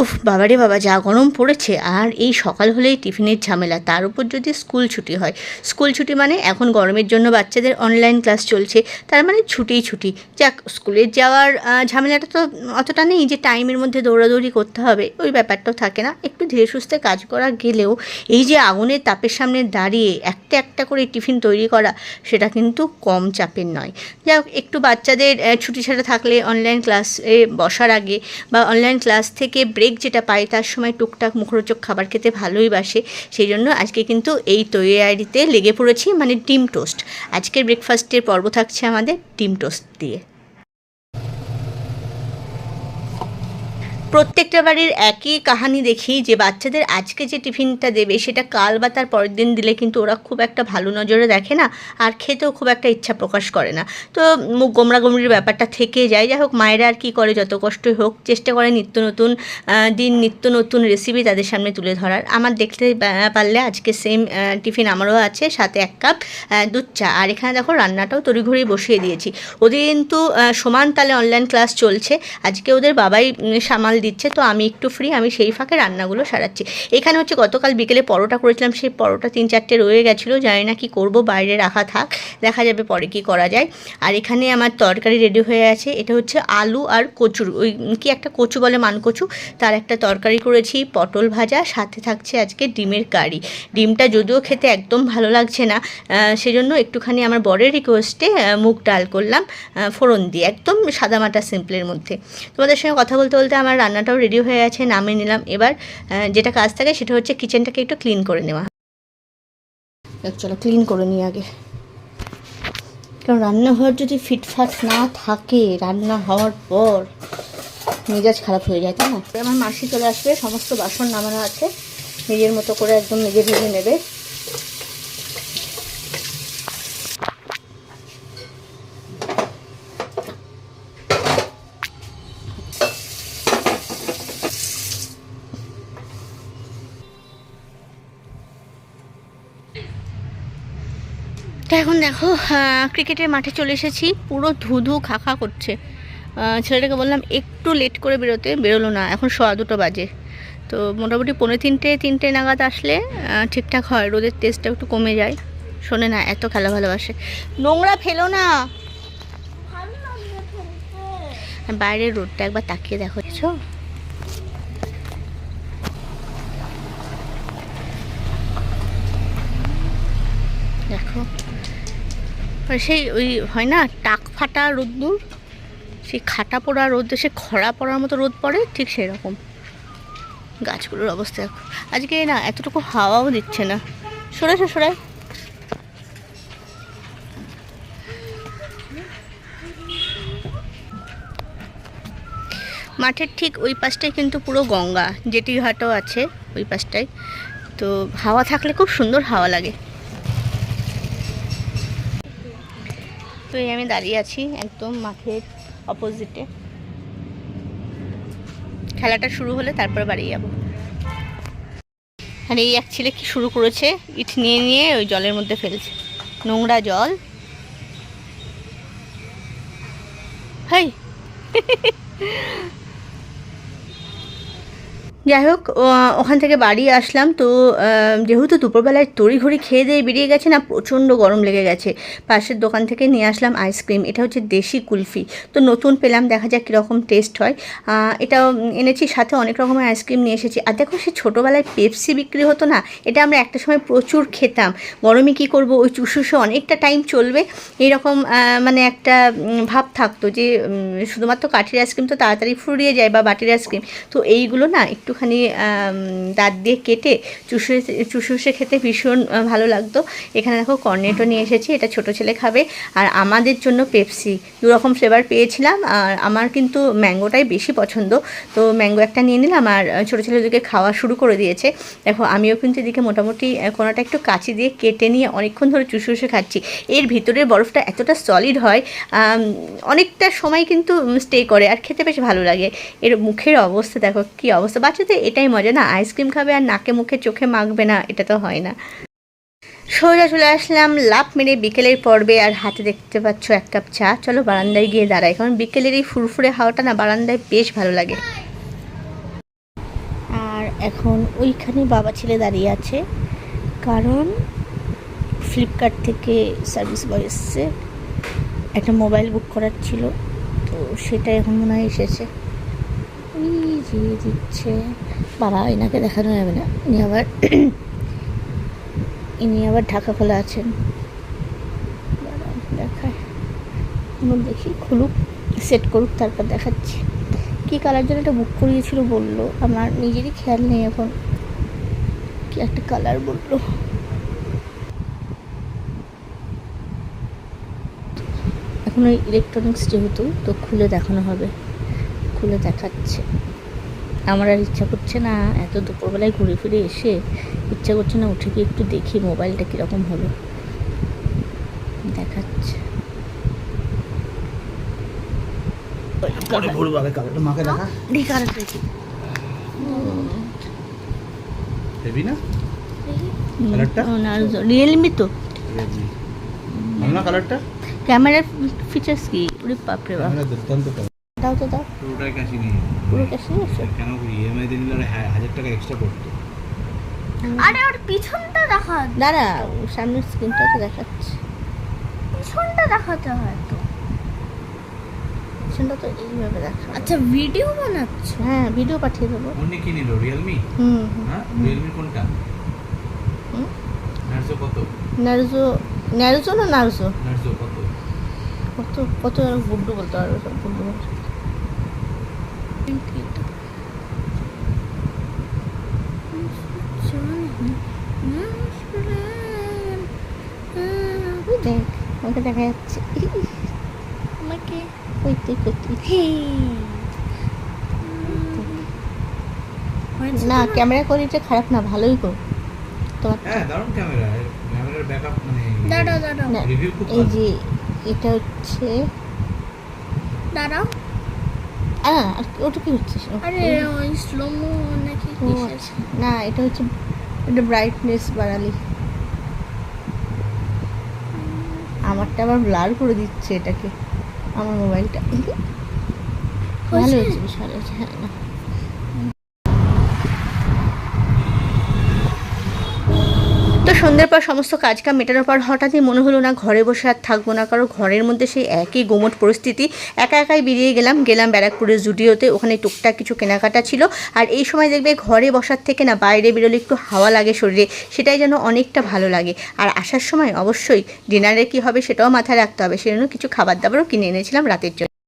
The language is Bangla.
উফ, বাবারে বাবা, যা গরম পড়েছে। আর এই সকাল হলেই টিফিনের ঝামেলা। তার উপর যদি স্কুল ছুটি হয়। স্কুল ছুটি মানে এখন গরমের জন্য বাচ্চাদের অনলাইন ক্লাস চলছে। তার মানে ছুটিই ছুটি। যাক, স্কুলে যাওয়ার ঝামেলাটা তো অতটা নেই যে টাইমের মধ্যে দৌড়াদৌড়ি করতে হবে। ওই ব্যাপারটাও থাকে না। একটু ধীরে সুস্থে কাজ করা গেলেও এই যে আগুনের তাপের সামনে দাঁড়িয়ে একটা একটা করে টিফিন তৈরি করা, সেটা কিন্তু কম চাপের নয়। যাই হোক একটু বাচ্চাদের ছুটি ছাড়া থাকলে অনলাইন ক্লাসে বসার আগে বা অনলাইন ক্লাস থেকে ব্রেক যেটা পাই তার সময় টুকটাক মুখরোচক খাবার খেতে ভালোই বাসে। সেই জন্য আজকে কিন্তু এই তৈয়ারিতে লেগে পড়েছি মানে ডিম টোস্ট। আজকের ব্রেকফাস্টের পর্ব থাকছে আমাদের ডিম টোস্ট দিয়ে। প্রত্যেকটা বাড়ির একই কাহানি দেখি, যে বাচ্চাদের আজকে যে টিফিনটা দেবে, সেটা কাল বা তার পরের দিন দিলে কিন্তু ওরা খুব একটা ভালো নজরে দেখে না, আর খেতেও খুব একটা ইচ্ছা প্রকাশ করে না। তো মুখ গোমরা গোমরির ব্যাপারটা থেকে যায় যাই হোক, মায়েরা আর কী করে, যত কষ্টই হোক, চেষ্টা করে নিত্য নতুন দিন, নিত্য নতুন রেসিপি তাদের সামনে তুলে ধরার। আমার দেখতে পারলে আজকে সেম টিফিন আমারও আছে, সাথে এক কাপ দুধ চা। আর এখানে দেখো, রান্নাটাও তড়িঘড়ি বসিয়ে দিয়েছি। ওদের কিন্তু সমান তালে অনলাইন ক্লাস চলছে। আজকে ওদের বাবাই সামাল দিচ্ছে, তো আমি একটু ফ্রি আমি সেই ফাঁকে রান্নাগুলো সারাচ্ছি। এখানে হচ্ছে গতকাল বিকেলে পরোটা করেছিলাম, সেই পরোটা তিন চারটে রয়ে গেছিল, জানি না কি করব, বাইরে রাখা থাক, দেখা যাবে পরে কি করা যায়। আর এখানে আমার তরকারি রেডি হয়ে আছে, এটা হচ্ছে আলু আর কচুর, ওই কি একটা কচু বলে মানকচু, তার একটা তরকারি করেছি, পটল ভাজা, সাথে থাকছে আজকে ডিমের কারি। ডিমটা যদিও খেতে একদম ভালো লাগছে না সেজন্য একটুখানি আমার বরের রিকোয়েস্টে মুগ ডাল করলাম ফোড়ন দিয়ে, একদম সাদামাটা সিম্পলের মধ্যে। তোমাদের সঙ্গে কথা বলতে বলতে আমার রান্নাটাও রেডি হয়ে আছে নামিয়ে নিলাম। এবার যেটা কাজ থাকে সেটা হচ্ছে কিচেনটাকে একটু ক্লিন করে নেওয়া। চলো ক্লিন করে নিই আগে। কারণ রান্নাঘর যদি ফিটফাট না থাকে, রান্না হওয়ার পর মেজাজ খারাপ হয়ে যায়, তাই না? আমার মাসি চলে আসবে, সমস্ত বাসন নামানো আছে। নিজের মতো করে একদম নিজে ভেজে নেবে। এখন দেখো ক্রিকেটের মাঠে চলে এসেছি। পুরো ধুধু খাখা করছে। ছেলেটাকে বললাম, একটু লেট করে বেরোতে। বেরোলো না, এখন সোয়া দুটো বাজে। তো মোটামুটি পৌনে তিনটে তিনটে নাগাদ আসলে ঠিকঠাক হয়, রোদের তেজটা একটু কমে যায়। শোনে না, এত খেলা ভালোবাসে। নোংরা ফেলো না। বাইরের রোদটা একবার তাকিয়ে দেখো দেখো। সেই ওই হয় না, টাক ফাটা রোদ্দুর সেই খাটা পড়া রোদ, সে খরা পড়ার মতো রোদ পড়ে, ঠিক সেই রকম গাছগুলোর অবস্থা আজকে না, এতটুকু হাওয়াও দিচ্ছে না। সরেছো সরাই মাঠের ঠিক ওই পাশটায় কিন্তু পুরো গঙ্গা জেটি ঘাটও আছে ওই পাশটায়। তো হাওয়া থাকলে খুব সুন্দর হাওয়া লাগে। তো এই আমি দাঁড়িয়ে আছি একদম মাঠের অপোজিটে খেলাটা শুরু হলে তারপর বাড়ি যাব। আর এই এক ছেলে কি শুরু করেছে? ইট নিয়ে নিয়ে ওই জলের মধ্যে ফেলছে। নোংরা জল। হাই! যাই হোক ওখান থেকে বাড়ি আসলাম তো যেহেতু দুপুরবেলায় তড়িঘড়ি খেয়ে দিয়ে বেরিয়ে গেছে না, প্রচণ্ড গরম লেগে গেছে। পাশের দোকান থেকে নিয়ে আসলাম আইসক্রিম, এটা হচ্ছে দেশি কুলফি। তো নতুন পেলাম, দেখা যাক কীরকম টেস্ট হয়। এটাও এনেছি, সাথে অনেক রকমের আইসক্রিম নিয়ে এসেছি। আর দেখো, সে ছোটোবেলায় পেপসি বিক্রি হতো না, এটা আমরা একটা সময় প্রচুর খেতাম। গরমে কী করব, ওই চুষুষে অনেকটা টাইম চলবে। এইরকম মানে একটা ভাব থাকতো যে শুধুমাত্র কাঠির আইসক্রিম তো তাড়াতাড়ি ফুরিয়ে যায় বা বাটির আইসক্রিম। তো এইগুলো না একটুখানি দাঁত দিয়ে কেটে চুষে চুষুষে খেতে ভীষণ ভালো লাগতো। এখানে দেখো কর্নেটো নিয়ে এসেছি, এটা ছোট ছেলে খাবে। আর আমাদের জন্য পেপসি দু রকম ফ্লেভার পেয়েছিলাম। আর আমার কিন্তু ম্যাঙ্গোটাই বেশি পছন্দ। তো ম্যাঙ্গো একটা নিয়ে নিলাম, আর ছোটো ছেলেদেরকে খাওয়া শুরু করে দিয়েছে। দেখো, আমিও কিন্তু এদিকে মোটামুটি কোনোটা একটু কাঁচি দিয়ে কেটে নিয়ে অনেকক্ষণ ধরে চুষুষে খাচ্ছি। এর ভিতরের বরফটা এতটা সলিড হয় অনেকটা সময় কিন্তু স্টে করে, আর খেতে বেশ ভালো লাগে। এর মুখের অবস্থা দেখো, কি অবস্থা। বাচ্চাদের এটাই মজা, না আইসক্রিম খাবে আর নাকে মুখে চোখে মাখবে না, এটা তো হয় না। সোজা চলে আসলাম লাভ মেরে বিকেলের পর্বে আর হাতে দেখতে পাচ্ছ এক কাপ চা। চলো বারান্দায় গিয়ে দাঁড়াই, কারণ বিকেলের এই ফুরফুরে হাওয়াটা না বারান্দায় বেশ ভালো লাগে। আর এখন ওইখানে বাবা ছেলে দাঁড়িয়ে আছে, কারণ ফ্লিপকার্ট থেকে সার্ভিস বয় এসছে। একটা মোবাইল বুক করার ছিল, তো সেটা এখন মনে হয় এসেছে। ওই যে দিচ্ছে বাবা এনাকে দেখানো যাবে না। ইনি আবার ইনি আবার ঢাকা খোলা আছেন। দেখায়। দেখি, খুলুক সেট করুক, তারপর দেখাচ্ছি। কী কালার জন্য একটা বুক করিয়েছিল বলল। আমার নিজেরই খেয়াল নেই এখন। কি একটা কালার বলল। এখন ওই ইলেকট্রনিক্স যেহেতু, তো খুলে দেখানো হবে। খুলে দেখাচ্ছে। আমার আর ইচ্ছা করছে না এত দুপুরবেলায় ঘুরে ফিরে এসে ইচ্ছা করছে না উঠে গিয়ে একটু দেখি মোবাইলটা কীরকম হলো। দেখাচ্ছে? রিয়েলমি তো। ক্যামেরার ফিচার্স কি? বাপরে বাপ। দাও তো দাও। পুরোটাই নিয়ে পুরো ক্যাশে এসো। কেন ইএমআই দিয়ে নিলে হাজার টাকা এক্সট্রা পড়তো। আরে ওর পিছনটা দেখা দাঁড়া সামনের স্ক্রিনটা তো দেখাচ্ছে। পিছনটা দেখাতে হয় তো পিছনটা তো এইভাবে দেখা আচ্ছা ভিডিও বানাচ্ছ? হ্যাঁ ভিডিও পাঠিয়ে দেবো। অন্য কি নিল রিয়েলমি হুম হুম। হ্যাঁ রিয়েলমি কোনটা? হুম। নার্জো কত? নার্জো নার্জো না নার্জো নার্জো কত? কত কত আর গুড্ডু বলতে পারবে সব গুড্ডু বলতে দেখ আমাকে দেখা যাচ্ছে আমাকে ওই তুই করতি না ক্যামেরা কোয়ালিটি খারাপ না ভালোই কর তোমার হ্যাঁ দারুণ ক্যামেরা ক্যামেরার ব্যাকআপ মানে দাঁড়াও দাঁড়াও। না রিভিউ খুব এই যে এটা হচ্ছে দাঁড়াও। আহ, ওটা কি হচ্ছে আরে ওই স্লোমো নাকি ও কিসের? আচ্ছা। না এটা হচ্ছে এটা ব্রাইটনেস বাড়ালি আমারটা আবার ব্লার করে দিচ্ছে এটাকে আমার মোবাইলটা ভালো হয়েছে? বিশাল বেশ ভালো হয়েছে হ্যাঁ তো সন্ধ্যের পর সমস্ত কাজ কাম মেটানোর পর হঠাৎই মনে হলো না ঘরে বসে আর থাকব না। কারণ ঘরের মধ্যে সেই একই গোমট পরিস্থিতি। একা একাই বেরিয়ে গেলাম গেলাম ব্যারাকপুরের জুডিওতে। ওখানে টুকটাক কিছু কেনাকাটা ছিল। আর এই সময় দেখবে ঘরে বসার থেকে না বাইরে বেরোলে একটু হাওয়া লাগে শরীরে, সেটাই যেন অনেকটা ভালো লাগে। আর আসার সময় অবশ্যই ডিনারে কি হবে সেটাও মাথায় রাখতে হবে। সেজন্য কিছু খাবার দাবারও কিনে এনেছিলাম রাতের জন্য।